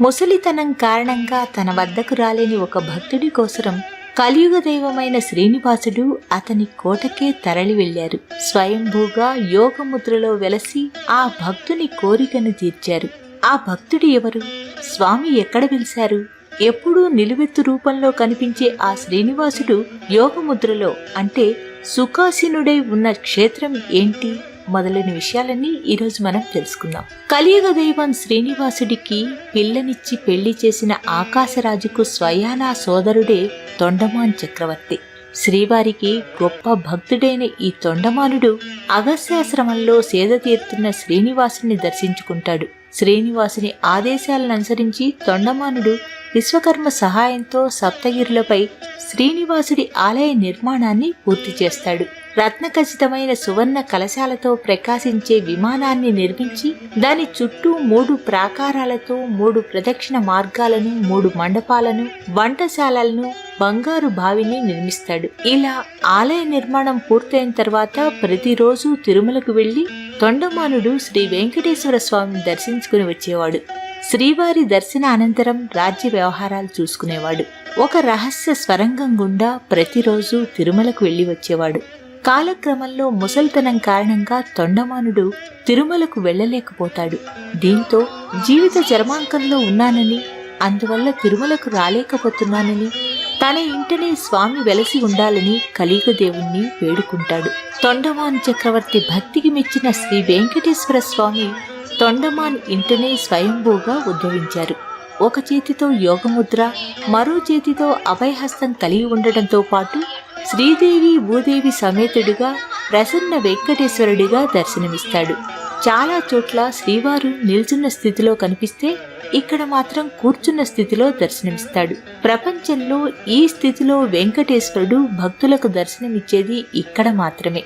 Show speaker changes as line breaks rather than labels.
ముసలితనం కారణంగా తన వద్దకు రాలేని ఒక భక్తుడి కోసరం కలియుగ దైవమైన శ్రీనివాసుడు అతని కోటకే తరలి వెళ్ళారు స్వయంభూగా యోగముద్రలో వెలసి ఆ భక్తుని కోరికను తీర్చారు. ఆ భక్తుడు ఎవరు? స్వామి ఎక్కడ వెలిశారు? ఎప్పుడూ నిలువెత్తు రూపంలో కనిపించే ఆ శ్రీనివాసుడు యోగముద్రలో అంటే సుఖాసీనుడై ఉన్న క్షేత్రం ఏంటి? మొదలైన విషయాలన్నీ ఈరోజు మనం తెలుసుకుందాం. కలియుగ దైవం శ్రీనివాసుడికి పిల్లనిచ్చి పెళ్ళి చేసిన ఆకాశరాజుకు స్వయానా సోదరుడే తొండమాన్ చక్రవర్తి. శ్రీవారికి గొప్ప భక్తుడైన ఈ తొండమానుడు అగస్యాశ్రమంలో సేద తీరుతున్న శ్రీనివాసుని దర్శించుకుంటాడు. శ్రీనివాసుని ఆదేశాలను అనుసరించి తొండమానుడు విశ్వకర్మ సహాయంతో సప్తగిరులపై శ్రీనివాసుడి ఆలయ నిర్మాణాన్ని పూర్తి చేస్తాడు. రత్నఖచితమైన సువర్ణ కలశాలతో ప్రకాశించే విమానాన్ని నిర్మించి దాని చుట్టూ మూడు ప్రాకారాలతో మూడు ప్రదక్షిణ మార్గాలను మూడు మండపాలను వంటశాలలను బంగారు బావిని నిర్మిస్తాడు. ఇలా ఆలయ నిర్మాణం పూర్తయిన తర్వాత ప్రతిరోజు తిరుమలకు వెళ్ళి తొండమానుడు శ్రీ వెంకటేశ్వర స్వామిని దర్శించుకుని వచ్చేవాడు. శ్రీవారి దర్శన అనంతరం రాజ్య వ్యవహారాలు చూసుకునేవాడు. ఒక రహస్య స్వరంగం గుండా ప్రతిరోజు తిరుమలకు వెళ్ళి వచ్చేవాడు. కాలక్రమంలో ముసల్తనం కారణంగా తొండమానుడు తిరుమలకు వెళ్ళలేకపోతాడు. దీంతో జీవిత చర్మాంకంలో ఉన్నానని అందువల్ల తిరుమలకు రాలేకపోతున్నానని తన ఇంటనే స్వామి వెలసి ఉండాలని కలియుగదేవుణ్ణి వేడుకుంటాడు. తొండమాన్ చక్రవర్తి భక్తికి మెచ్చిన శ్రీ వెంకటేశ్వర స్వామి తొండమాన్ ఇంటనే స్వయంభూగా ఉద్భవించారు. ఒక చేతితో యోగముద్ర మరో చేతితో అభయహస్తం కలిగి ఉండటంతో పాటు శ్రీదేవి భూదేవి సమేతుడిగా ప్రసన్న వెంకటేశ్వరుడిగా దర్శనమిస్తాడు. చాలా చోట్ల శ్రీవారు నిల్చున్న స్థితిలో కనిపిస్తే ఇక్కడ మాత్రం కూర్చున్న స్థితిలో దర్శనమిస్తాడు. ప్రపంచంలో ఈ స్థితిలో వెంకటేశ్వరుడు భక్తులకు దర్శనమిచ్చేది ఇక్కడ మాత్రమే.